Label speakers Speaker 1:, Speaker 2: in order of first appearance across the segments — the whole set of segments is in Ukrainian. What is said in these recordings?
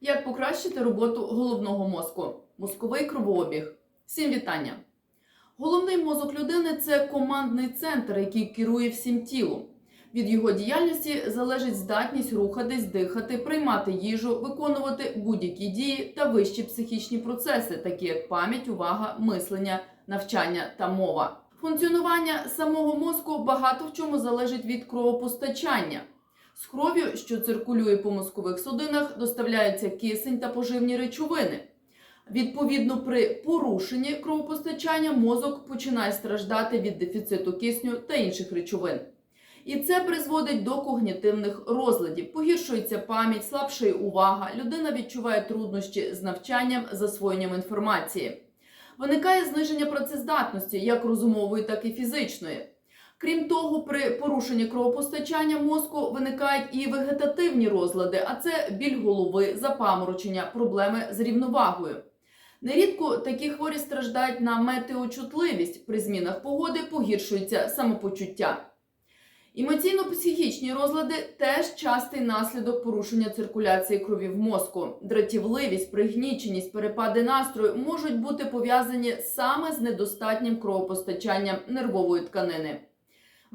Speaker 1: Як покращити роботу головного мозку? Мозковий кровообіг. Всім вітання! Головний мозок людини це командний центр, який керує всім тілом. Від його діяльності залежить здатність рухатись, дихати, приймати їжу, виконувати будь-які дії та вищі психічні процеси, такі як пам'ять, увага, мислення, навчання та мова. Функціонування самого мозку багато в чому залежить від кровопостачання. З кров'ю, що циркулює по мозкових судинах, доставляються кисень та поживні речовини. Відповідно, при порушенні кровопостачання мозок починає страждати від дефіциту кисню та інших речовин. І це призводить до когнітивних розладів. Погіршується пам'ять, слабшає увага, людина відчуває труднощі з навчанням, засвоєнням інформації. Виникає зниження працездатності як розумової, так і фізичної. Крім того, при порушенні кровопостачання мозку виникають і вегетативні розлади, а це біль голови, запаморочення, проблеми з рівновагою. Нерідко такі хворі страждають на метеочутливість. При змінах погоди погіршується самопочуття. Емоційно-психічні розлади теж частий наслідок порушення циркуляції крові в мозку. Дратівливість, пригніченість, перепади настрою можуть бути пов'язані саме з недостатнім кровопостачанням нервової тканини.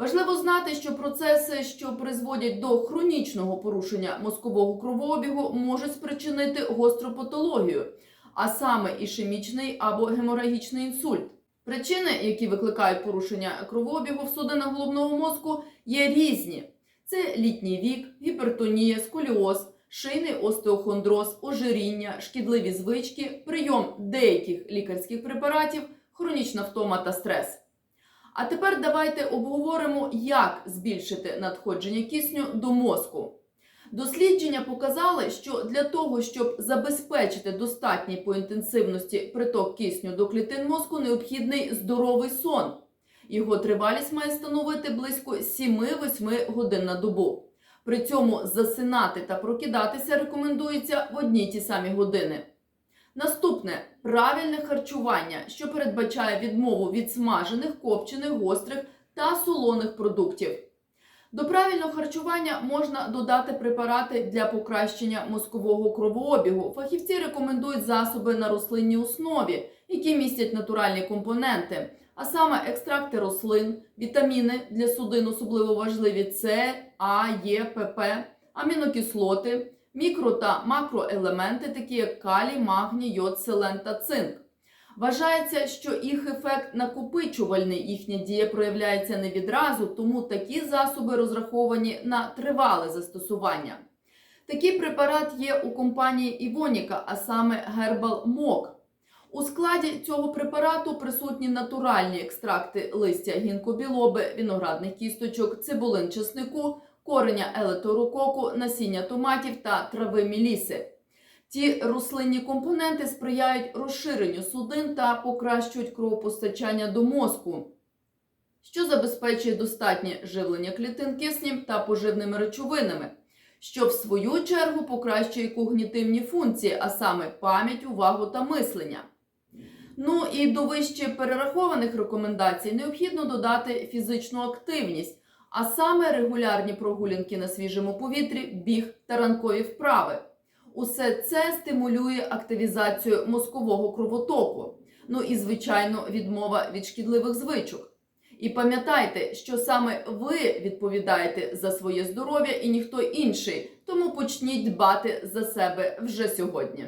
Speaker 1: Важливо знати, що процеси, що призводять до хронічного порушення мозкового кровообігу, можуть спричинити гостру патологію, а саме ішемічний або геморагічний інсульт. Причини, які викликають порушення кровообігу в судинах головного мозку, є різні: це літній вік, гіпертонія, сколіоз, шийний остеохондроз, ожиріння, шкідливі звички, прийом деяких лікарських препаратів, хронічна втома та стрес. А тепер давайте обговоримо, як збільшити надходження кисню до мозку. Дослідження показали, що для того, щоб забезпечити достатній по інтенсивності приток кисню до клітин мозку, необхідний здоровий сон. Його тривалість має становити близько 7-8 годин на добу. При цьому засинати та прокидатися рекомендується в одні ті самі години. Наступне правильне харчування, що передбачає відмову від смажених, копчених, гострих та солоних продуктів. До правильного харчування можна додати препарати для покращення мозкового кровообігу. Фахівці рекомендують засоби на рослинній основі, які містять натуральні компоненти, а саме екстракти рослин, вітаміни для судин особливо важливі С, А, Е, ПП, амінокислоти, мікро та макроелементи, такі як калій, магній, йод, селен та цинк. Вважається, що їх ефект накопичувальний, їхня дія проявляється не відразу, тому такі засоби розраховані на тривале застосування. Такий препарат є у компанії Івоніка, а саме Herbal Mok. У складі цього препарату присутні натуральні екстракти листя гінкобілоби, виноградних кісточок, цибулин чеснику, кореня елеторококу, насіння томатів та трави міліси. Ті рослинні компоненти сприяють розширенню судин та покращують кровопостачання до мозку, що забезпечує достатнє живлення клітин киснем та поживними речовинами, що в свою чергу покращує когнітивні функції, а саме пам'ять, увагу та мислення. Ну і до вище перерахованих рекомендацій необхідно додати фізичну активність, а саме регулярні прогулянки на свіжому повітрі, біг та ранкові вправи. Усе це стимулює активізацію мозкового кровотоку. Ну і, звичайно, відмова від шкідливих звичок. І пам'ятайте, що саме ви відповідаєте за своє здоров'я і ніхто інший, тому почніть дбати за себе вже сьогодні.